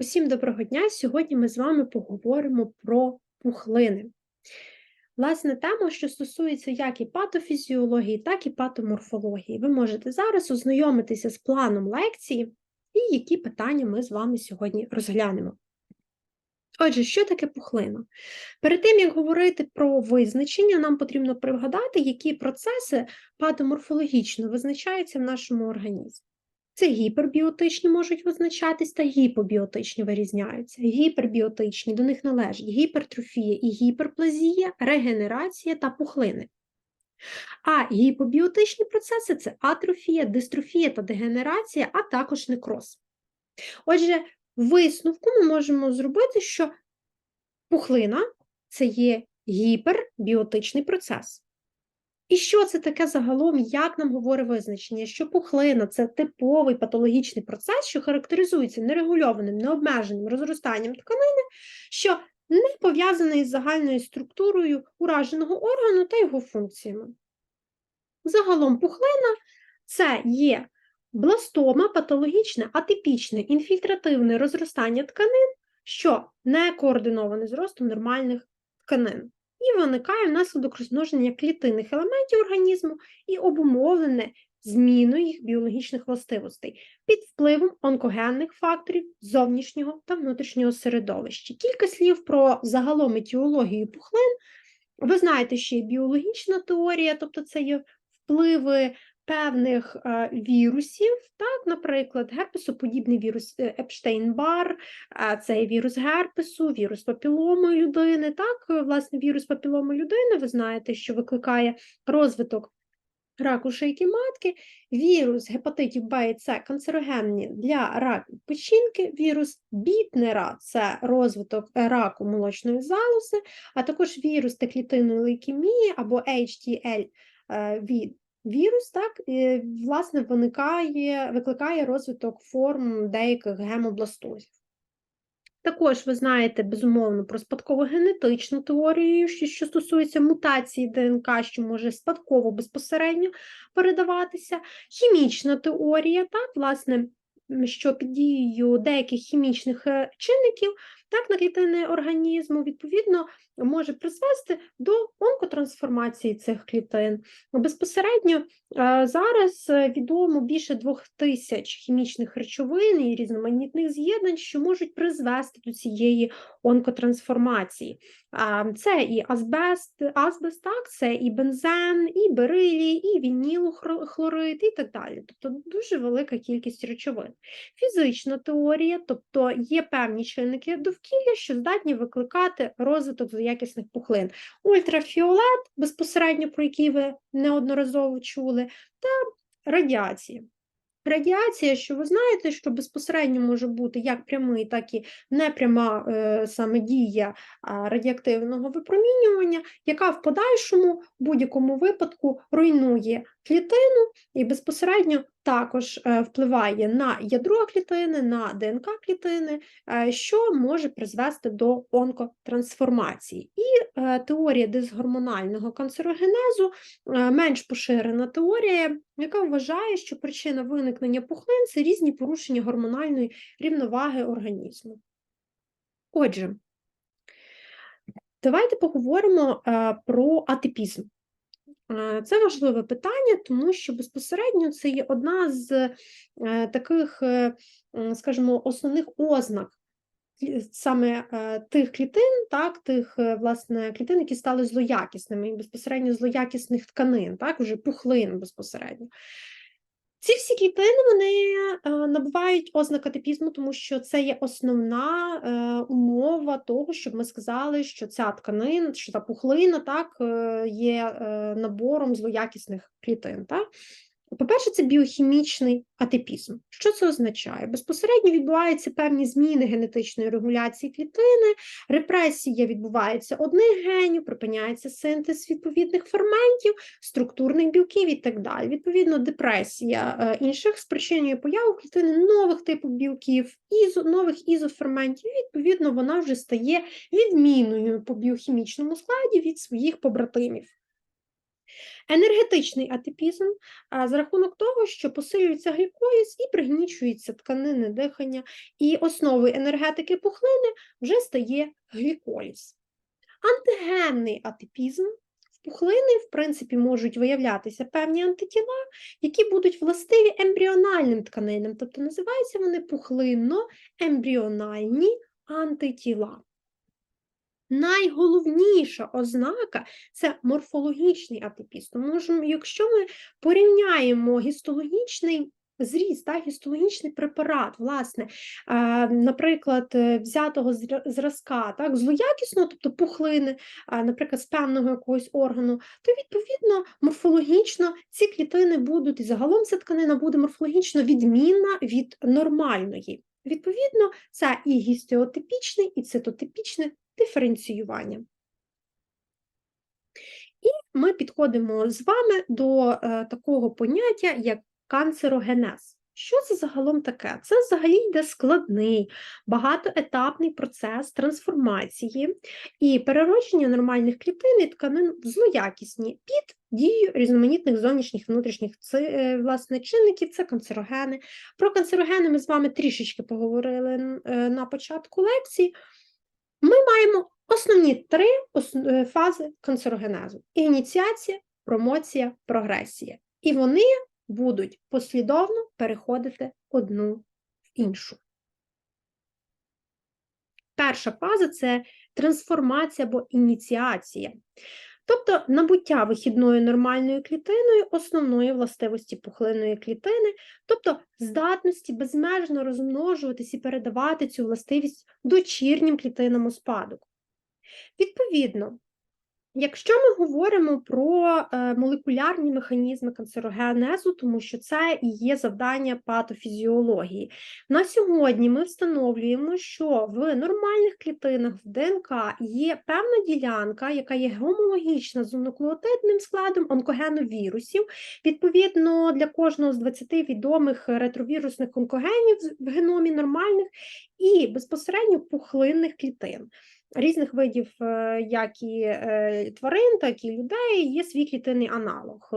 Усім доброго дня! Сьогодні ми з вами поговоримо про пухлини. Власне, тема, що стосується як і патофізіології, так і патоморфології. Ви можете зараз ознайомитися з планом лекції і які питання ми з вами сьогодні розглянемо. Отже, що таке пухлина? Перед тим, як говорити про визначення, нам потрібно пригадати, які процеси патоморфологічно визначаються в нашому організмі. Це гіпербіотичні можуть визначатись та гіпобіотичні вирізняються. Гіпербіотичні до них належать гіпертрофія і гіперплазія, регенерація та пухлини. А гіпобіотичні процеси це атрофія, дистрофія та дегенерація, а також некроз. Отже, висновку ми можемо зробити, що пухлина це є гіпербіотичний процес. І що це таке загалом, як нам говорить визначення, що пухлина це типовий патологічний процес, що характеризується нерегульованим, необмеженим розростанням тканини, що не пов'язаний з загальною структурою ураженого органу та його функціями. Загалом пухлина це є бластома, патологічне, атипічне, інфільтративне розростання тканин, що не координоване з ростом нормальних тканин і виникає внаслідок розмноження клітинних елементів організму і обумовлене зміною їх біологічних властивостей під впливом онкогенних факторів зовнішнього та внутрішнього середовища. Кілька слів про загалом етіологію пухлин. Ви знаєте, що є біологічна теорія, тобто це є впливи певних е, вірусів, так, наприклад, герпесоподібний вірус Епштейн-Бар, це вірус герпесу, вірус папіломи людини. Так, власне, вірус папіломи людини, ви знаєте, що викликає розвиток раку шийки матки, вірус гепатитів Б і С канцерогенні для раку печінки, вірус бітнера це розвиток раку молочної залози, а також вірус теклітинної лейкемії або HTL е, від Вірус так власне виникає, викликає розвиток форм деяких гемобластозів. Також ви знаєте, безумовно, про спадково-генетичну теорію, що, що стосується мутації ДНК, що може спадково безпосередньо передаватися, хімічна теорія, так, власне, що під дією деяких хімічних е, чинників так на клітини організму, відповідно, може призвести до онкотрансформації цих клітин. Безпосередньо е, зараз е, відомо більше двох тисяч хімічних речовин і різноманітних з'єднань, що можуть призвести до цієї онкотрансформації. Це і азбест, азбест, так, це і бензен, і берилій, і вінілохлорид, і так далі. Тобто дуже велика кількість речовин. Фізична теорія, тобто є певні чинники довкілля, що здатні викликати розвиток злоякісних пухлин. Ультрафіолет, безпосередньо про який ви неодноразово чули, та радіація. Радіація, що ви знаєте, що безпосередньо може бути як прямий, так і непряма е, саме дія радіоактивного випромінювання, яка в подальшому будь-якому випадку руйнує клітину і безпосередньо також е, впливає на ядро клітини, на ДНК клітини, е, що може призвести до онкотрансформації. І е, теорія дисгормонального канцерогенезу менш поширена теорія, яка вважає, що причина виникнення пухлин це різні порушення гормональної рівноваги організму. Отже, давайте поговоримо про атипізм. Е, це важливе питання, тому що безпосередньо це є одна з е, таких, е, скажімо, основних ознак саме тих клітин, так, тих власне клітин, які стали злоякісними, і безпосередньо злоякісних тканин, так, вже пухлин безпосередньо. Ці всі клітини вони е, набувають ознак атипізму, тому що це є основна е, умова того, щоб ми сказали, що ця тканина, що та пухлина так, е, є набором злоякісних клітин. Так? По-перше, це біохімічний атипізм. Що це означає? Безпосередньо відбуваються певні зміни генетичної регуляції клітини, репресія відбувається одних генів, припиняється синтез відповідних ферментів, структурних білків і так далі. Відповідно, депресія е, інших спричинює появу клітини нових типів білків, ізо, нових ізоферментів, відповідно вона вже стає відмінною по біохімічному складі від своїх побратимів. Енергетичний атипізм за рахунок того, що посилюється гліколіз і пригнічується тканини дихання, і основою енергетики пухлини вже стає гліколіз. Антигенний атипізм в пухлини, в принципі, можуть виявлятися певні антитіла, які будуть властиві ембріональним тканинам, тобто називаються вони пухлинно-ембріональні антитіла. Найголовніша ознака це морфологічний атипіз. Тому що, якщо ми порівняємо гістологічний зріст, так, гістологічний препарат, власне, е, наприклад, взятого зразка, так, злоякісного, тобто пухлини, е, наприклад, з певного якогось органу, то відповідно морфологічно ці клітини будуть, і загалом ця тканина буде морфологічно відмінна від нормальної. Відповідно, це і гістеотипічне, і цитотипічне диференціювання. І ми підходимо з вами до е, такого поняття, як канцерогенез. Що це загалом таке? Це взагалі йде складний, багатоетапний процес трансформації і переродження нормальних клітин і тканин в злоякісні під дією різноманітних зовнішніх внутрішніх е, власне, чинників, це канцерогени. Про канцерогени ми з вами трішечки поговорили е, на початку лекції. Ми маємо основні три е, фази канцерогенезу: ініціація, промоція, прогресія. І вони будуть послідовно переходити одну в іншу. Перша фаза це трансформація або ініціація. Тобто набуття вихідною нормальною клітиною основної властивості пухлинної клітини, тобто здатності безмежно розмножуватись і передавати цю властивість дочірнім клітинам у спадок. Відповідно, якщо ми говоримо про е, молекулярні механізми канцерогенезу, тому що це і є завдання патофізіології, на сьогодні ми встановлюємо, що в нормальних клітинах в ДНК є певна ділянка, яка є гомологічна з нуклеотидним складом онкогеновірусів. Відповідно, для кожного з 20 відомих ретровірусних онкогенів в геномі нормальних і безпосередньо пухлинних клітин. Різних видів, е, як і е, тварин, так і людей, є свій клітинний аналог. Е,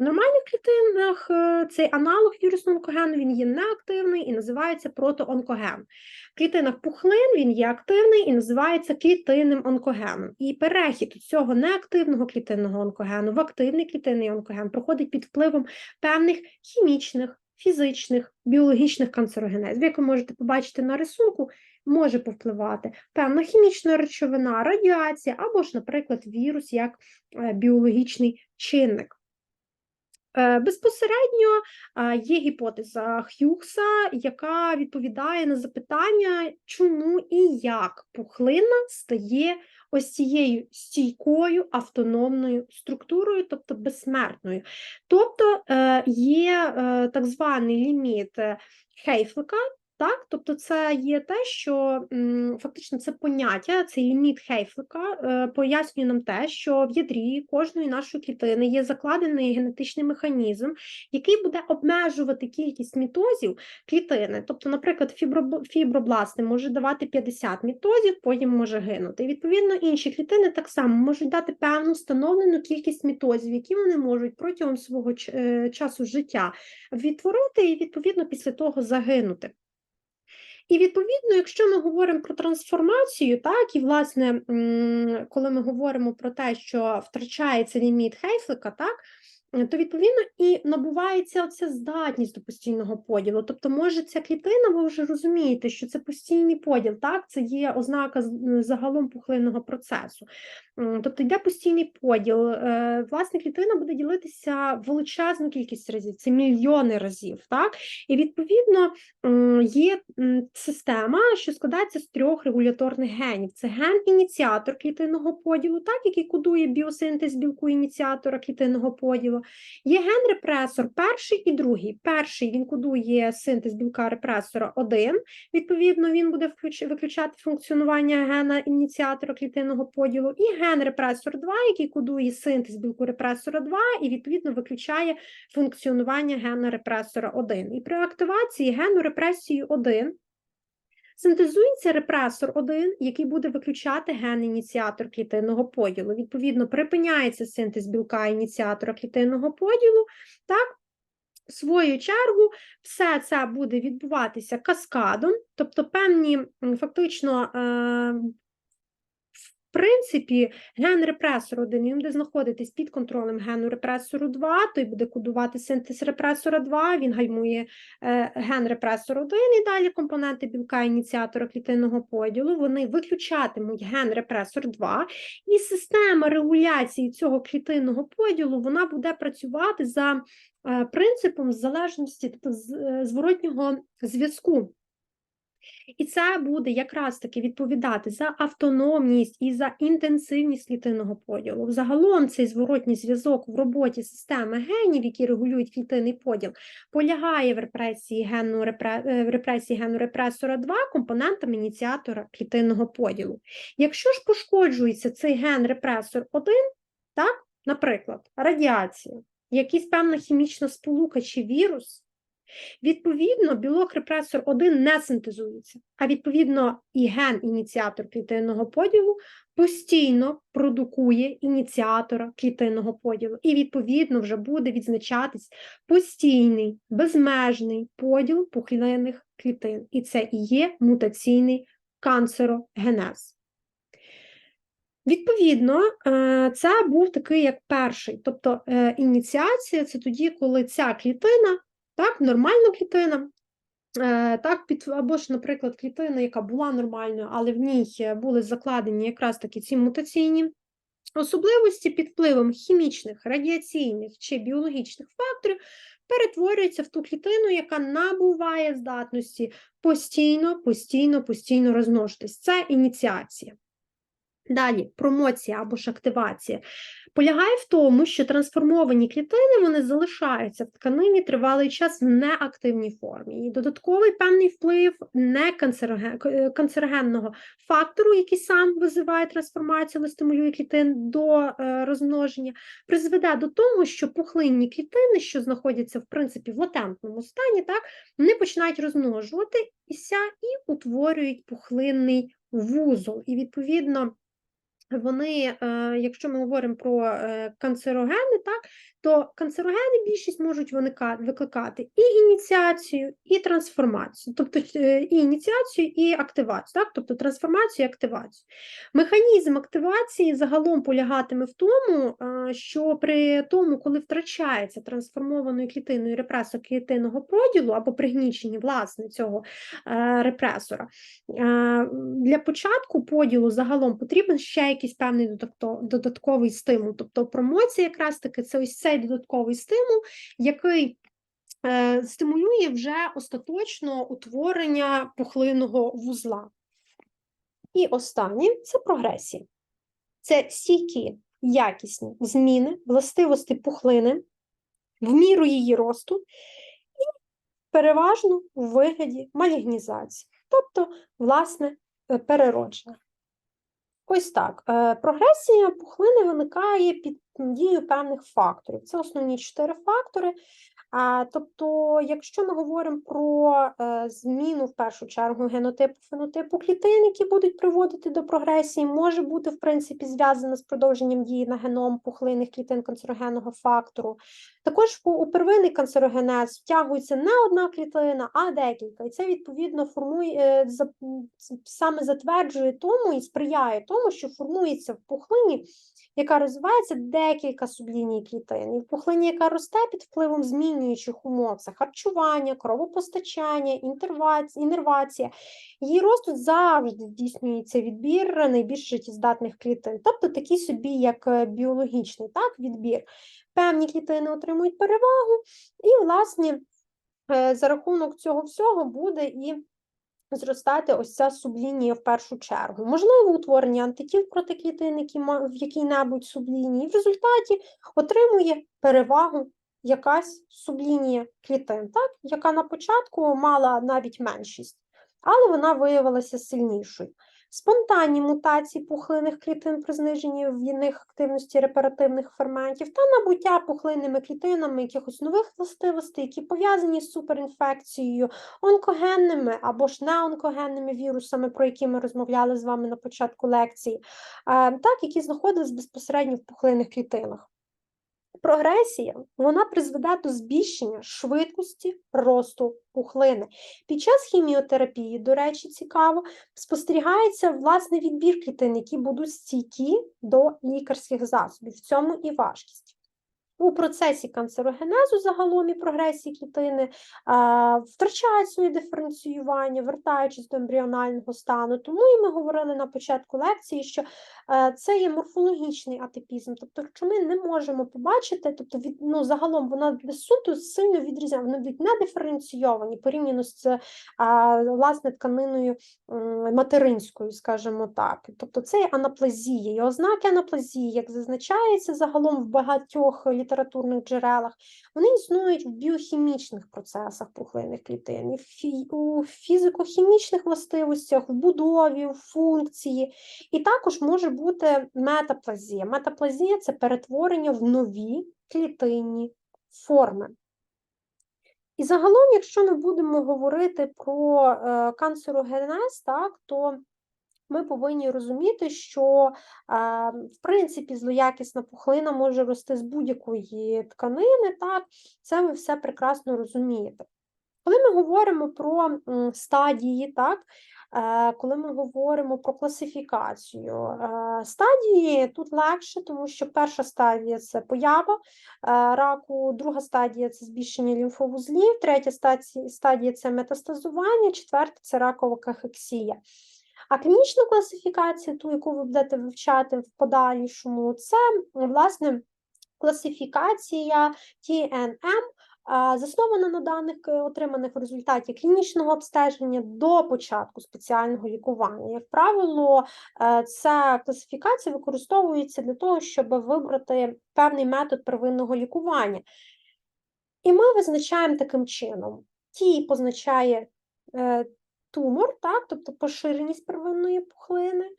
В нормальних клітинах цей аналог вірусного онкогену він є неактивний і називається протоонкоген. В клітинах пухлин він є активний і називається клітинним онкогеном. І перехід цього неактивного клітинного онкогену в активний клітинний онкоген проходить під впливом певних хімічних, фізичних, біологічних канцерогенезів. Як ви можете побачити на рисунку, може повпливати певна хімічна речовина, радіація або ж, наприклад, вірус як е, біологічний чинник. Е, Безпосередньо е, є гіпотеза Х'юкса, яка відповідає на запитання, чому і як пухлина стає ось цією стійкою автономною структурою, тобто безсмертною. Тобто є так званий ліміт Хейфлика, так, тобто це є те, що фактично це поняття, цей ліміт Хейфлика е, пояснює нам те, що в ядрі кожної нашої клітини є закладений генетичний механізм, який буде обмежувати кількість мітозів клітини. Тобто, наприклад, фіброб- фібробласти може давати 50 мітозів, потім може гинути. І відповідно інші клітини так само можуть дати певну встановлену кількість мітозів, які вони можуть протягом свого е, часу життя відтворити і відповідно після того загинути. І відповідно, якщо ми говоримо про трансформацію, так і власне, коли ми говоримо про те, що втрачається ліміт Хейфлика, так. Е, То відповідно і набувається оця здатність до постійного поділу. Тобто, може, ця клітина, ви вже розумієте, що це постійний поділ, так це є ознака загалом пухлинного процесу. Тобто йде постійний поділ. Е, Власне, клітина буде ділитися величезну кількість разів, це мільйони разів. Так? І відповідно є система, що складається з трьох регуляторних генів. Це ген-ініціатор клітинного поділу, так, який кодує біосинтез білку ініціатора клітинного поділу. Є ген-репресор, перший і другий. Перший він кодує синтез білка репресора 1, відповідно, він буде виключати функціонування гена ініціатора клітинного поділу, і ген-репресор 2, який кодує синтез білку репресора 2, і відповідно виключає функціонування гена репресора 1. І при активації гену репресії 1 Синтезується репресор 1, який буде виключати ген-ініціатор клітинного поділу. Відповідно, припиняється синтез білка ініціатора клітинного поділу. Так, в свою чергу, все це буде відбуватися каскадом, тобто певні фактично. Принципі, ген репресор 1 він буде знаходитись під контролем гену репресору 2, той буде кодувати синтез репресора 2, він гальмує е, ген репресор 1 і далі компоненти білка ініціатора клітинного поділу, вони виключатимуть ген репресор 2, і система регуляції цього клітинного поділу вона буде працювати за е, принципом залежності, тобто е, зворотнього зв'язку. І це буде якраз таки відповідати за автономність і за інтенсивність клітинного поділу. Загалом цей зворотній зв'язок в роботі системи генів, які регулюють клітинний поділ, полягає в репресії гену, репре, е, в репресії гену репресора 2 компонентами ініціатора клітинного поділу. Якщо ж пошкоджується цей ген репресор 1, так, наприклад, радіація, якийсь певна хімічна сполука чи вірус. Відповідно, білок репресор 1 не синтезується, а відповідно і ген ініціатор клітинного поділу постійно продукує ініціатора клітинного поділу. І відповідно вже буде відзначатись постійний, безмежний поділ пухлинних клітин. І це і є мутаційний канцерогенез. Відповідно, е, це був такий як перший, тобто е, ініціація це тоді, коли ця клітина так, нормальна клітина, е, так, під, або ж, наприклад, клітина, яка була нормальною, але в ній е, були закладені якраз таки ці мутаційні особливості під впливом хімічних, радіаційних чи біологічних факторів, перетворюється в ту клітину, яка набуває здатності постійно, постійно, постійно розмножитись. Це ініціація. Далі, промоція або ж активація полягає в тому, що трансформовані клітини вони залишаються в тканині тривалий час в неактивній формі. І додатковий певний вплив неканцерогенного фактору, який сам визиває трансформацію, але стимулює клітин до е, розмноження, призведе до того, що пухлинні клітини, що знаходяться в принципі в латентному стані, так, вони починають розмножуватися і утворюють пухлинний вузол. І відповідно вони, е, якщо ми говоримо про е, канцерогени, так, то канцерогени більшість можуть викликати і ініціацію, і трансформацію, тобто е, і ініціацію, і активацію, так, тобто трансформацію і активацію. Механізм активації загалом полягатиме в тому, е, що при тому, коли втрачається трансформованою клітиною репресор клітинного поділу або пригнічення власне цього е, репресора, для початку поділу загалом потрібен ще якийсь певний додатковий стимул. Тобто промоція якраз таки це ось цей додатковий стимул, який е, стимулює вже остаточно утворення пухлинного вузла. І останнє це прогресія. Це стійкі, якісні зміни властивості пухлини в міру її росту і переважно у вигляді малігнізації, тобто, власне, переродження. Ось так. Е, Прогресія пухлини виникає під дією певних факторів. Це основні чотири фактори. Тобто, якщо ми говоримо про е, зміну в першу чергу генотипу фенотипу клітин, які будуть приводити до прогресії, може бути в принципі зв'язана з продовженням дії на геном пухлинних клітин канцерогенного фактору. Також у первинний канцерогенез втягується не одна клітина, а декілька. І це відповідно формує е, саме затверджує тому і сприяє тому, що формується в пухлині, яка розвивається декілька субліній клітин. І пухлині, яка росте під впливом змінюючих умов, це харчування, кровопостачання, інервація. Її росту завжди здійснюється відбір найбільш життєздатних клітин, тобто такий собі, як е, біологічний так, відбір. Певні клітини отримують перевагу, і, власне, е, за рахунок цього всього буде і зростати ось ця сублінія в першу чергу. Можливо, утворення антитіл проти клітин, які в якій-небудь сублінії, в результаті отримує перевагу якась сублінія клітин, так? яка на початку мала навіть меншість, але вона виявилася сильнішою. Спонтанні мутації пухлинних клітин при зниженні в них активності репаративних ферментів та набуття пухлинними клітинами якихось нових властивостей, які пов'язані з суперінфекцією, онкогенними або ж неонкогенними вірусами, про які ми розмовляли з вами на початку лекції, так, які знаходились безпосередньо в пухлинних клітинах. Прогресія вона призведе до збільшення швидкості росту пухлини. Під час хіміотерапії, до речі, цікаво, спостерігається власний відбір клітин, які будуть стійкі до лікарських засобів. В цьому і важкість. У процесі канцерогенезу загалом і прогресії клітини втрачають своє диференціювання, вертаючись до ембріонального стану. Тому і ми говорили на початку лекції, що а, це є морфологічний атипізм. Тобто, якщо ми не можемо побачити, тобто від, ну, загалом вона суто сильно відрізняє, вони будуть не диференційовані порівняно з а, власне тканиною материнською, скажімо так. Тобто це є анаплазія. І ознаки анаплазії, як зазначається загалом в багатьох літературних джерелах, вони існують в біохімічних процесах пухлинних клітин, у фізико-хімічних властивостях, в будові, в функції. І також може бути метаплазія. Метаплазія це перетворення в нові клітинні форми. І загалом, якщо ми будемо говорити про е, канцерогенез, так, то ми повинні розуміти, що в принципі злоякісна пухлина може рости з будь-якої тканини, так, це ви все прекрасно розумієте. Коли ми говоримо про стадії, так, е, коли ми говоримо про класифікацію, е, стадії тут легше, тому що перша стадія це поява е, раку, друга стадія це збільшення лімфовузлів, третя стадія це метастазування, четверта це ракова кахексія. А клінічна класифікація, ту, яку ви будете вивчати в подальшому, це власне класифікація TNM, заснована на даних е, отриманих в результаті клінічного обстеження до початку спеціального лікування. Як правило, е, ця класифікація використовується для того, щоб вибрати певний метод первинного лікування. І ми визначаємо таким чином: Ті позначає е, тумор, так, тобто поширеність первинної пухлини,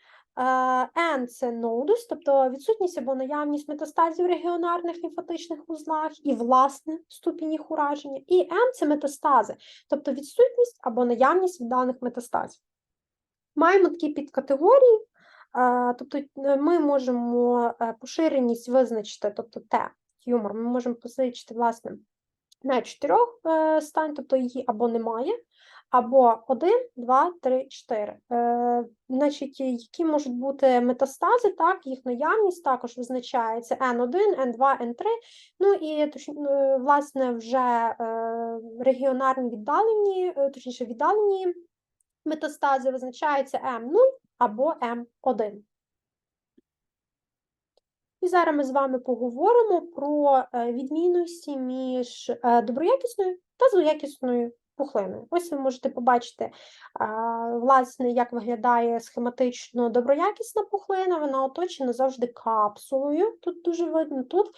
N – це нодус, тобто відсутність або наявність метастазів в регіонарних лімфатичних вузлах і власне ступінь їх ураження, і М це метастази, тобто відсутність або наявність відданих метастазів. Маємо такі підкатегорії, тобто е, ми можемо е, поширеність визначити, тобто Т, юмор, ми можемо позначити, власне, на чотирьох е, стань, тобто її або немає, або 1, 2, 3, 4. Е, Значить, які можуть бути метастази, так, їх наявність також визначається N1, N2, N3. Ну і е, власне вже е, регіонарні віддалені, е, точніше віддалені метастази визначаються М0 або М1. І зараз ми з вами поговоримо про відмінності між доброякісною та злоякісною пухлиною. Ось ви можете побачити, власне, як виглядає схематично доброякісна пухлина, вона оточена завжди капсулою. Тут дуже видно, тут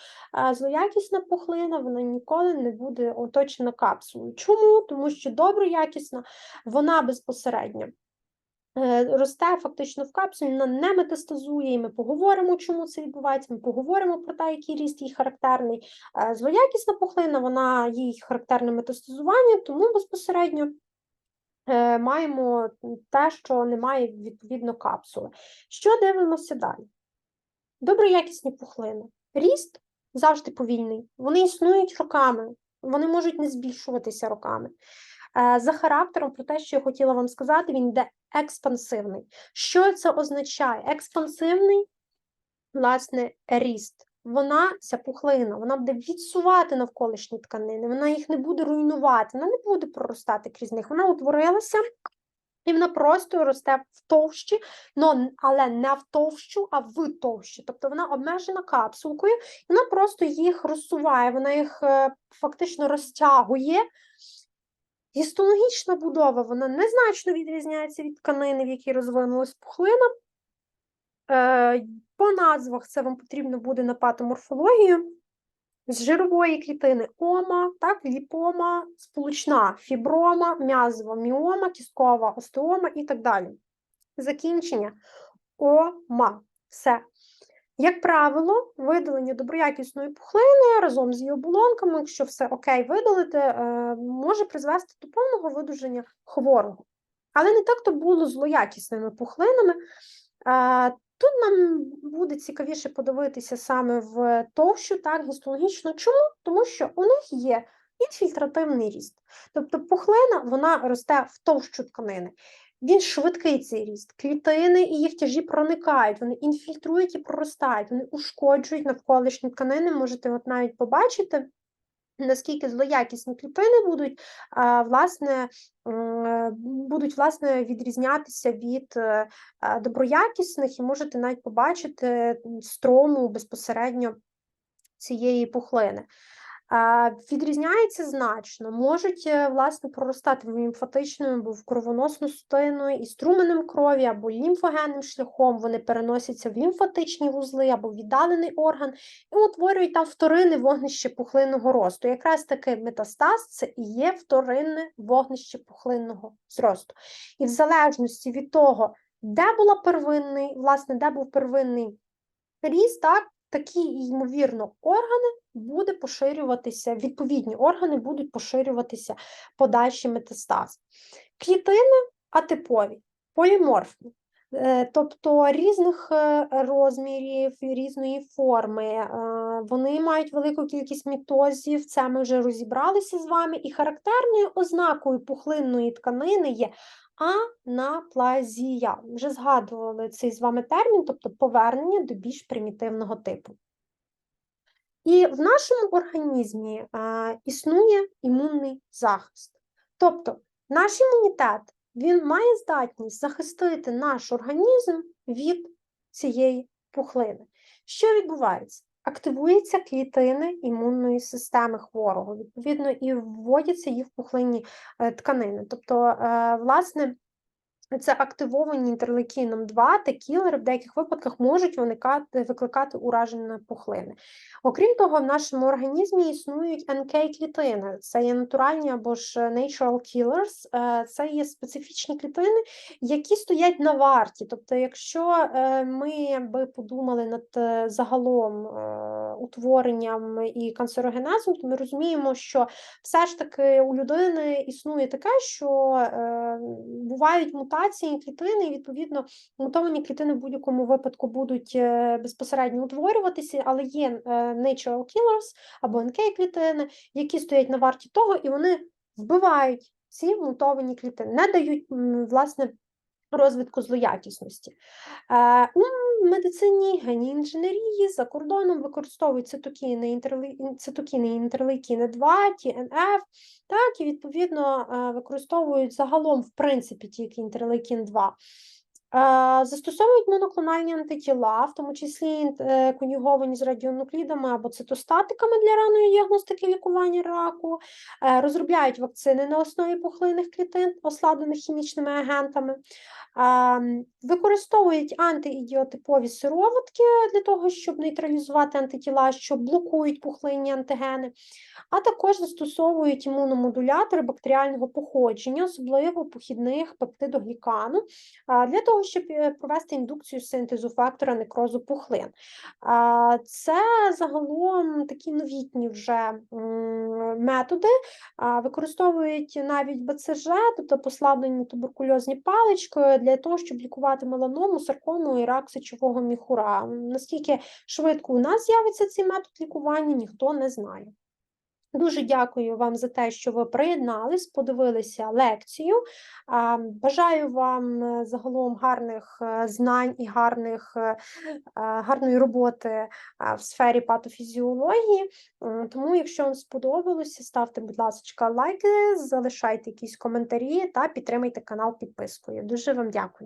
злоякісна пухлина, вона ніколи не буде оточена капсулою. Чому? Тому що доброякісна, вона безпосередньо. Е, росте фактично в капсулі, вона не метастазує, і ми поговоримо, чому це відбувається. Ми поговоримо про те, який ріст їй характерний. Е, злоякісна пухлина, вона їй характерне метастазування, тому безпосередньо е, маємо те, що немає відповідно капсули. Що дивимося далі? Доброякісні пухлини. Ріст завжди повільний, вони існують роками, вони можуть не збільшуватися роками. За характером, про те, що я хотіла вам сказати, він йде експансивний. Що це означає? Експансивний, власне, ріст. Вона, ця пухлина, вона буде відсувати навколишні тканини, вона їх не буде руйнувати, вона не буде проростати крізь них. Вона утворилася. І вона просто росте в товщі, але не в товщу, а в товщі. Тобто вона обмежена капсулкою, і вона просто їх розсуває, вона їх е, фактично розтягує Гістологічна будова вона незначно відрізняється від тканини, в якій розвинулась пухлина. Е, по назвах це вам потрібно буде на патоморфологію. З жирової клітини ома, так, ліпома, сполучна фіброма, м'язова міома, кісткова остеома і так далі. закінчення ома. Все. Як правило, видалення доброякісної пухлини разом з її оболонками, якщо все окей видалити, е, може призвести до повного видуження хворого. Але не так то було злоякісними пухлинами. Е, Тут нам буде цікавіше подивитися саме в товщу, так, гістологічно. Чому? Тому що у них є інфільтративний ріст. Тобто пухлина вона росте в товщу тканини. Він швидкий цей ріст. Клітини і їх тяжі проникають, вони інфільтрують і проростають, вони ушкоджують навколишні тканини. Можете от навіть побачити, наскільки злоякісні клітини будуть, власне, будуть власне, відрізнятися від е, доброякісних, і можете навіть побачити строму безпосередньо цієї пухлини. Відрізняється значно, можуть е, власне проростати в лімфатичною або в кровоносну судиною і струменем крові або лімфогенним шляхом. Вони переносяться в лімфатичні вузли або віддалений орган і утворюють там вторинне вогнище пухлинного росту. Якраз таки метастаз це і є вторинне вогнище пухлинного зросту. І в залежності від того, де була первинний, власне, де був первинний ріст, так, такі, ймовірно, органи буде поширюватися, відповідні органи будуть поширюватися подальші метастаз. Клітини атипові, поліморфні, е, тобто різних е, розмірів, різної форми. е, Вони мають велику кількість мітозів, це ми вже розібралися з вами, і характерною ознакою пухлинної тканини є анаплазія. Вже згадували цей з вами термін, тобто повернення до більш примітивного типу. І в нашому організмі а, існує імунний захист. Тобто наш імунітет він має здатність захистити наш організм від цієї пухлини. Що відбувається? Активуються клітини імунної системи хворого, відповідно, і вводяться їх в пухлинні е, тканини. Тобто, е, власне, це активовані інтерлейкіном 2 та кілери в деяких випадках можуть виникати, викликати ураження пухлини. Окрім того, в нашому організмі існують НК-клітини, це є натуральні або ж natural killers, е, це є специфічні клітини, які стоять на варті. Тобто, якщо е, ми би подумали над е, загалом утворенням і канцерогенезом, то ми розуміємо, що все ж таки у людини існує таке, що бувають мутації клітини, і відповідно мутовані клітини в будь-якому випадку будуть безпосередньо утворюватися, але є natural killers або NK-клітини, які стоять на варті того, і вони вбивають ці мутовані клітини, не дають власне розвитку злоякісності. Е, у медицині, геній інженерії за кордоном використовують цитокіни, інтерлей... цитокіни інтерлейкіни 2, ТНФ, так, і відповідно е, використовують загалом, в принципі, тільки інтерлейкін 2. Застосовують моноклональні антитіла, в тому числі е, конюговані з радіонуклідами або цитостатиками для ранньої діагностики лікування раку, е, розробляють вакцини на основі пухлинних клітин, ослаблених хімічними агентами, використовують антиідіотипові сироватки для того, щоб нейтралізувати антитіла, що блокують пухлинні антигени, а також застосовують імуномодулятори бактеріального походження, особливо похідних пептидоглікану, для того, щоб е, провести індукцію синтезу фактора некрозу пухлин. Це загалом такі новітні вже методи, використовують навіть БЦЖ, тобто послаблені туберкульозні палички, для того, щоб лікувати меланому, саркому і рак сечового міхура. Наскільки швидко у нас з'явиться цей метод лікування, ніхто не знає. Дуже дякую вам за те, що ви приєднались, подивилися лекцію. Бажаю вам е, загалом гарних е, знань і гарних, е, гарної роботи в сфері патофізіології. Тому, якщо вам сподобалося, ставте, будь ласка, лайки, залишайте якісь коментарі та підтримайте канал підпискою. Дуже вам дякую.